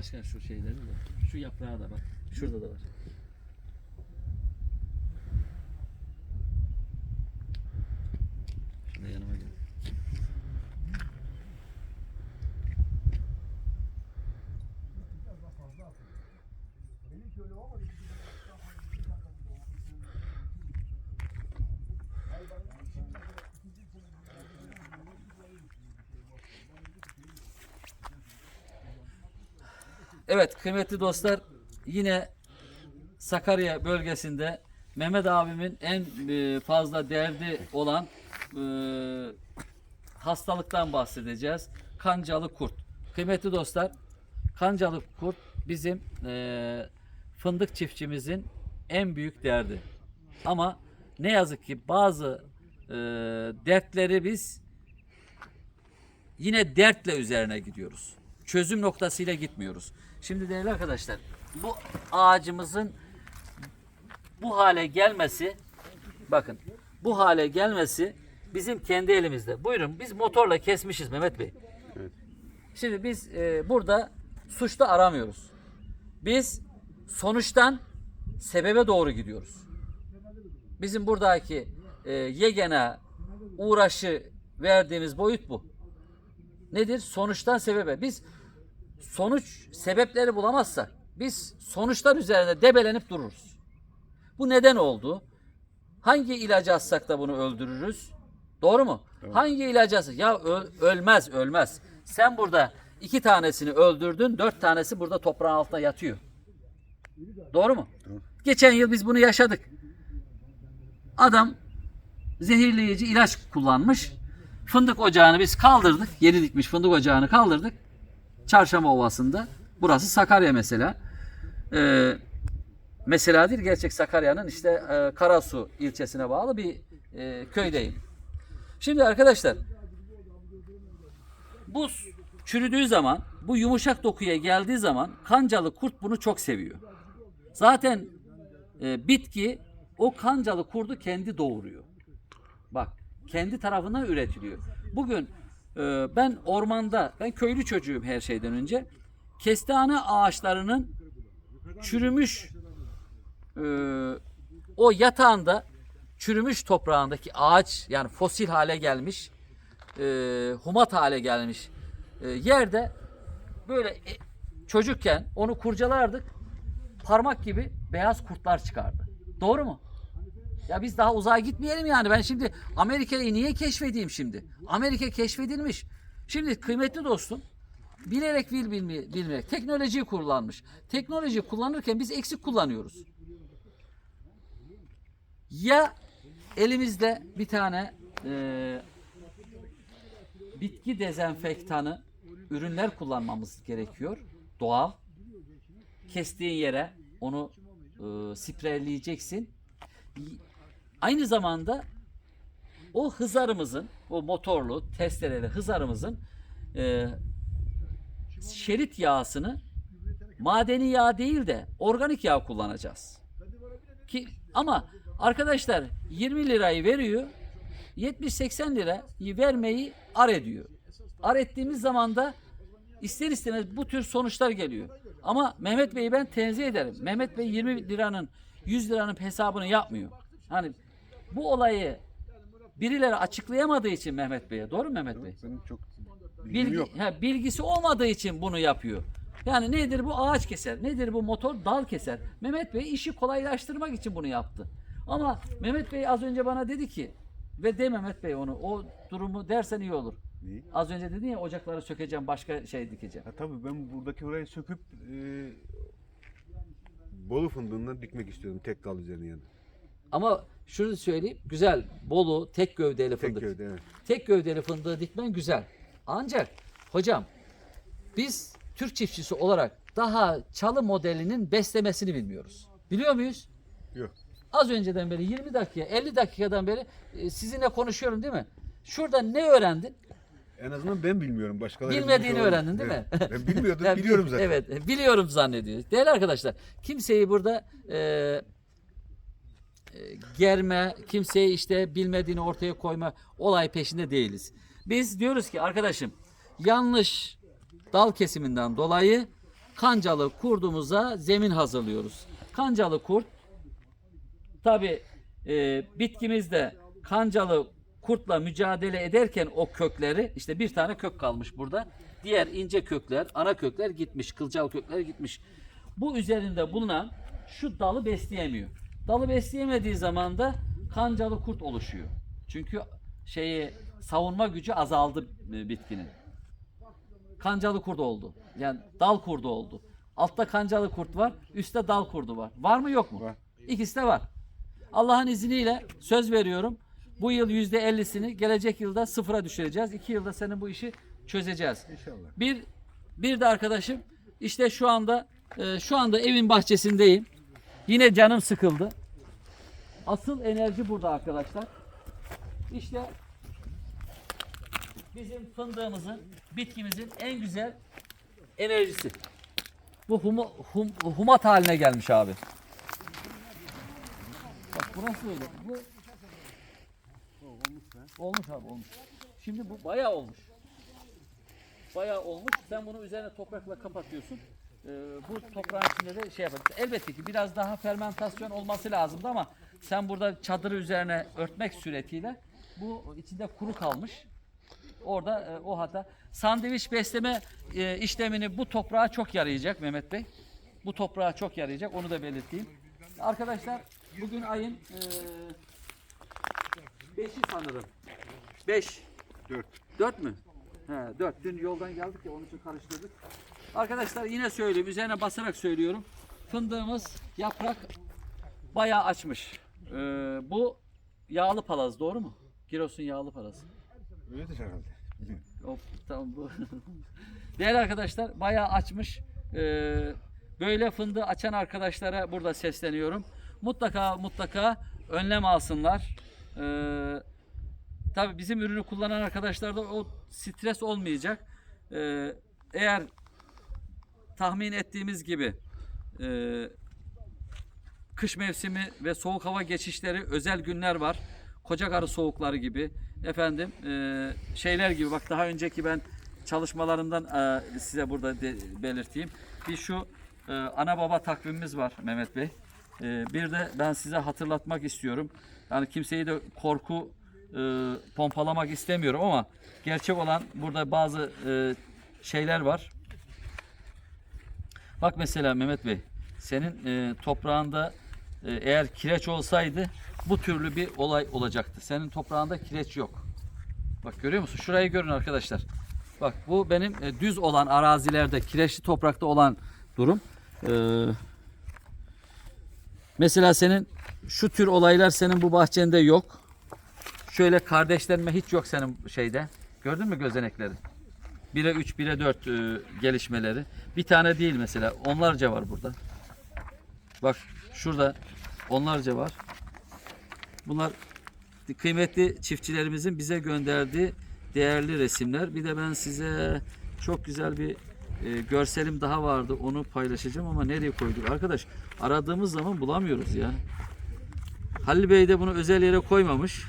başkan şu şeyleri de. Şu yaprağı da bak. Şurada da var. Şurada yanıma gel. Evet kıymetli dostlar yine Sakarya bölgesinde Mehmet abimin en e, fazla derdi olan e, hastalıktan bahsedeceğiz. Kancalı kurt. Kıymetli dostlar kancalı kurt bizim e, fındık çiftçimizin en büyük derdi. Ama ne yazık ki bazı e, dertleri biz yine dertle üzerine gidiyoruz. Çözüm noktasıyla gitmiyoruz. Şimdi değerli arkadaşlar bu ağacımızın bu hale gelmesi bakın bu hale gelmesi bizim kendi elimizde. Buyurun biz motorla kesmişiz Mehmet Bey. Şimdi biz e, burada suçta aramıyoruz. Biz sonuçtan sebebe doğru gidiyoruz. Bizim buradaki e, yegane uğraşı verdiğimiz boyut bu. Nedir? Sonuçtan sebebe. Biz sonuç sebepleri bulamazsak biz sonuçlar üzerinde debelenip dururuz. Bu neden oldu? Hangi ilacı atsak da bunu öldürürüz? Doğru mu? Hangi ilacı atsak? Ya öl- ölmez, ölmez. Sen burada iki tanesini öldürdün, dört tanesi burada toprağın altında yatıyor. Doğru mu? Geçen yıl biz bunu yaşadık. Adam zehirleyici ilaç kullanmış. Fındık ocağını biz kaldırdık. Yeni dikmiş fındık ocağını kaldırdık. Çarşamba Ovası'nda. Burası Sakarya mesela. Ee, mesela değil gerçek Sakarya'nın işte e, Karasu ilçesine bağlı bir e, köydeyim. Şimdi arkadaşlar bu çürüdüğü zaman bu yumuşak dokuya geldiği zaman kancalı kurt bunu çok seviyor. Zaten e, bitki o kancalı kurdu kendi doğuruyor. Bak kendi tarafından üretiliyor. Bugün ben ormanda, ben köylü çocuğum her şeyden önce. Kestane ağaçlarının çürümüş e, o yatağında çürümüş toprağındaki ağaç yani fosil hale gelmiş e, humat hale gelmiş e, yerde böyle çocukken onu kurcalardık parmak gibi beyaz kurtlar çıkardı. Doğru mu? Ya biz daha uzağa gitmeyelim yani. Ben şimdi Amerika'yı niye keşfedeyim şimdi? Amerika keşfedilmiş. Şimdi kıymetli dostum bilerek bil bilme- bilmeyerek teknolojiyi kullanmış. Teknoloji kullanırken biz eksik kullanıyoruz. Ya elimizde bir tane e, bitki dezenfektanı ürünler kullanmamız gerekiyor. Doğal. Kestiğin yere onu e, spreyleyeceksin. Aynı zamanda o hızarımızın, o motorlu testereli hızarımızın e, şerit yağsını madeni yağ değil de organik yağ kullanacağız. Ki ama arkadaşlar 20 lirayı veriyor. 70-80 lirayı vermeyi ar ediyor. Ar ettiğimiz zaman da ister istemez bu tür sonuçlar geliyor. Ama Mehmet Bey'i ben tenzih ederim. Mehmet Bey 20 liranın 100 liranın hesabını yapmıyor. Hani bu olayı birileri açıklayamadığı için Mehmet Bey'e. Doğru mu Mehmet Bey? Benim çok bilgim Bilgi, yok. he, bilgisi olmadığı için bunu yapıyor. Yani nedir bu ağaç keser, nedir bu motor dal keser. Mehmet Bey işi kolaylaştırmak için bunu yaptı. Ama Mehmet Bey az önce bana dedi ki ve de Mehmet Bey onu o durumu dersen iyi olur. Neyi? Az önce dedin ya ocakları sökeceğim başka şey dikeceğim. Ha tabii ben buradaki orayı söküp e, Bolu fındığından dikmek istiyordum tek dal üzerine yani. Ama şunu söyleyeyim güzel Bolu tek gövdeli Tek fındık. gövde evet. Tek gövdeli fındığı dikmen güzel. Ancak hocam biz Türk çiftçisi olarak daha çalı modelinin beslemesini bilmiyoruz. Biliyor muyuz? Yok. Az önceden beri 20 dakika, 50 dakikadan beri e, sizinle konuşuyorum değil mi? Şurada ne öğrendin? En azından ben bilmiyorum. Başkaları Bilmediğini öğrendin değil mi? Evet. Ben bilmiyordum, biliyorum bil- zaten. Evet, biliyorum zannediyor. Değerli arkadaşlar, kimseyi burada e, germe, kimseyi işte bilmediğini ortaya koyma olay peşinde değiliz. Biz diyoruz ki arkadaşım yanlış dal kesiminden dolayı kancalı kurdumuza zemin hazırlıyoruz. Kancalı kurt tabi bitkimizde kancalı kurtla mücadele ederken o kökleri işte bir tane kök kalmış burada. Diğer ince kökler, ana kökler gitmiş, kılcal kökler gitmiş. Bu üzerinde bulunan şu dalı besleyemiyor. Dalı besleyemediği zaman da kancalı kurt oluşuyor. Çünkü şeyi savunma gücü azaldı e, bitkinin. Kancalı kurt oldu. Yani dal kurdu oldu. Altta kancalı kurt var, üstte dal kurdu var. Var mı yok mu? Var. İkisi de var. Allah'ın izniyle söz veriyorum. Bu yıl yüzde ellisini, gelecek yılda sıfıra düşüreceğiz. İki yılda senin bu işi çözeceğiz. İnşallah. Bir bir de arkadaşım işte şu anda e, şu anda evin bahçesindeyim. Yine canım sıkıldı. Asıl enerji burada arkadaşlar. İşte bizim fındığımızın, bitkimizin en güzel enerjisi. Bu humu, hum, humat haline gelmiş abi. Bak burası öyle. Bu olmuş abi olmuş. Şimdi bu bayağı olmuş bayağı olmuş. Sen bunu üzerine toprakla kapatıyorsun. Ee, bu toprağın içinde de şey yapar. Elbette ki biraz daha fermentasyon olması lazımdı ama sen burada çadırı üzerine örtmek suretiyle bu içinde kuru kalmış. Orada e, o hata. Sandviç besleme e, işlemini bu toprağa çok yarayacak Mehmet Bey. Bu toprağa çok yarayacak. Onu da belirteyim. Arkadaşlar bugün ayın e, 5'i sanırım. 5. Dört. Dört mü? He, dört. Dün yoldan geldik ya onun için karıştırdık. Arkadaşlar yine söyleyeyim. Üzerine basarak söylüyorum. Fındığımız yaprak bayağı açmış. Ee, bu yağlı palaz doğru mu? Giros'un yağlı palazı. Öyledir herhalde. Hop, tamam bu. Değerli arkadaşlar bayağı açmış. Ee, böyle fındığı açan arkadaşlara burada sesleniyorum. Mutlaka mutlaka önlem alsınlar. Ee, tabii bizim ürünü kullanan arkadaşlarda o stres olmayacak. Ee, eğer tahmin ettiğimiz gibi e, kış mevsimi ve soğuk hava geçişleri özel günler var. Koca karı soğukları gibi efendim e, şeyler gibi bak daha önceki ben çalışmalarımdan e, size burada de- belirteyim. Bir şu e, ana baba takvimimiz var Mehmet Bey. E, bir de ben size hatırlatmak istiyorum. Yani kimseyi de korku e, pompalamak istemiyorum ama gerçek olan burada bazı e, şeyler var. Bak mesela Mehmet Bey, senin e, toprağında e, eğer kireç olsaydı bu türlü bir olay olacaktı. Senin toprağında kireç yok. Bak görüyor musun? Şurayı görün arkadaşlar. Bak bu benim e, düz olan arazilerde, kireçli toprakta olan durum. E, mesela senin şu tür olaylar senin bu bahçende yok. Şöyle kardeşlenme hiç yok senin şeyde. Gördün mü gözenekleri? 1'e 3, 1'e 4 e, gelişmeleri. Bir tane değil mesela. Onlarca var burada. Bak şurada onlarca var. Bunlar kıymetli çiftçilerimizin bize gönderdiği değerli resimler. Bir de ben size çok güzel bir e, görselim daha vardı. Onu paylaşacağım ama nereye koyduk? Arkadaş aradığımız zaman bulamıyoruz ya. Halil Bey de bunu özel yere koymamış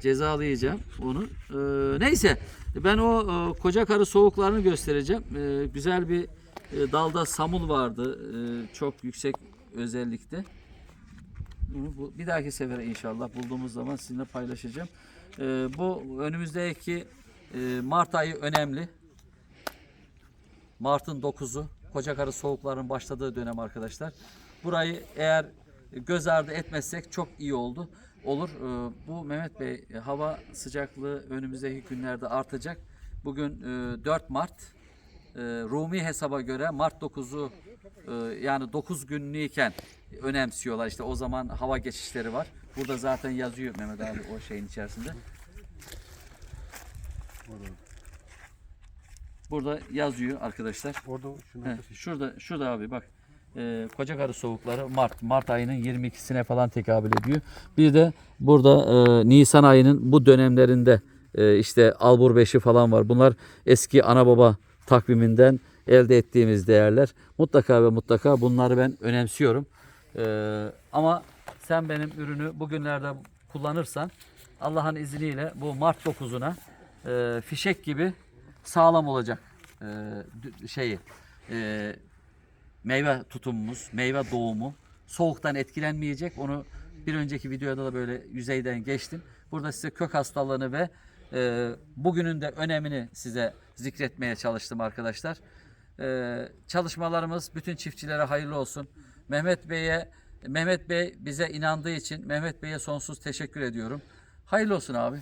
cezalayacağım onu. Ee, neyse ben o e, koca karı soğuklarını göstereceğim. Ee, güzel bir e, dalda samul vardı. Ee, çok yüksek özellikte. Bunu bu, bir dahaki sefere inşallah bulduğumuz zaman sizinle paylaşacağım. Ee, bu önümüzdeki e, Mart ayı önemli. Mart'ın 9'u koca karı soğukların başladığı dönem arkadaşlar. Burayı eğer göz ardı etmezsek çok iyi oldu. Olur. Ee, Bu Mehmet Bey e, hava sıcaklığı önümüzdeki günlerde artacak. Bugün e, 4 Mart. E, Rumi hesaba göre Mart 9'u e, yani 9 günlüyken önemsiyorlar. İşte o zaman hava geçişleri var. Burada zaten yazıyor Mehmet abi o şeyin içerisinde. Burada yazıyor arkadaşlar. Orada şunu şurada şurada abi bak. E, koca karı soğukları Mart Mart ayının 22'sine falan tekabül ediyor. Bir de burada e, Nisan ayının bu dönemlerinde e, işte Albur Beşi falan var. Bunlar eski ana baba takviminden elde ettiğimiz değerler. Mutlaka ve mutlaka bunları ben önemsiyorum. E, ama sen benim ürünü bugünlerde kullanırsan Allah'ın izniyle bu Mart 9'una e, fişek gibi sağlam olacak e, şeyi e, meyve tutumumuz, meyve doğumu soğuktan etkilenmeyecek. Onu bir önceki videoda da böyle yüzeyden geçtim. Burada size kök hastalığını ve e, bugünün de önemini size zikretmeye çalıştım arkadaşlar. E, çalışmalarımız bütün çiftçilere hayırlı olsun. Mehmet Bey'e Mehmet Bey bize inandığı için Mehmet Bey'e sonsuz teşekkür ediyorum. Hayırlı olsun abi.